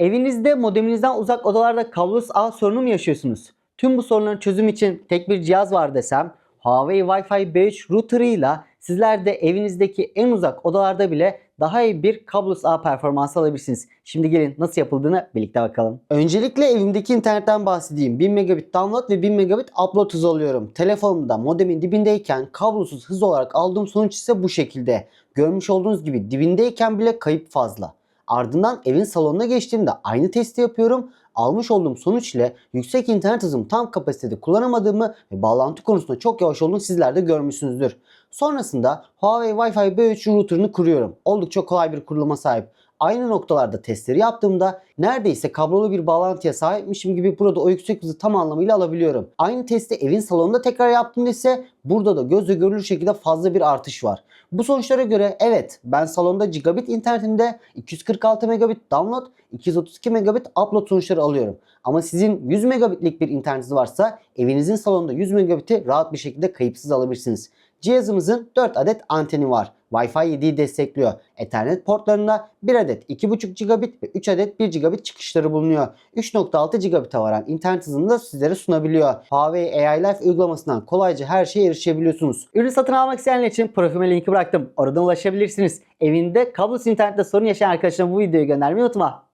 Evinizde modeminizden uzak odalarda kablosuz ağ sorunu mu yaşıyorsunuz? Tüm bu sorunların çözümü için tek bir cihaz var desem Huawei Wi-Fi 5 router'ıyla sizler de evinizdeki en uzak odalarda bile daha iyi bir kablosuz ağ performansı alabilirsiniz. Şimdi gelin nasıl yapıldığını birlikte bakalım. Öncelikle evimdeki internetten bahsedeyim. 1000 megabit download ve 1000 megabit upload hızı alıyorum. Telefonumda modemin dibindeyken kablosuz hız olarak aldığım sonuç ise bu şekilde. Görmüş olduğunuz gibi dibindeyken bile kayıp fazla. Ardından evin salonuna geçtiğimde aynı testi yapıyorum. Almış olduğum sonuç ile yüksek internet hızımı tam kapasitede kullanamadığımı ve bağlantı konusunda çok yavaş olduğunu sizler de görmüşsünüzdür. Sonrasında Huawei Wi-Fi B3 router'ını kuruyorum. Oldukça kolay bir kuruluma sahip. Aynı noktalarda testleri yaptığımda neredeyse kablolu bir bağlantıya sahipmişim gibi burada o yüksek hızı tam anlamıyla alabiliyorum. Aynı testi evin salonunda tekrar yaptığımda ise burada da gözle görülür şekilde fazla bir artış var. Bu sonuçlara göre evet ben salonda gigabit internetinde 246 megabit download, 232 megabit upload sonuçları alıyorum. Ama sizin 100 megabitlik bir internetiniz varsa evinizin salonunda 100 megabiti rahat bir şekilde kayıpsız alabilirsiniz. Cihazımızın 4 adet anteni var. Wi-Fi 7'yi destekliyor. Ethernet portlarında 1 adet 2.5 gigabit ve 3 adet 1 gigabit çıkışları bulunuyor. 3.6 gigabit'e varan internet hızını da sizlere sunabiliyor. Huawei AI Life uygulamasından kolayca her şeye erişebiliyorsunuz. Ürün satın almak isteyenler için profilime linki bıraktım. Oradan ulaşabilirsiniz. Evinde kablosuz internette sorun yaşayan arkadaşlarına bu videoyu göndermeyi unutma.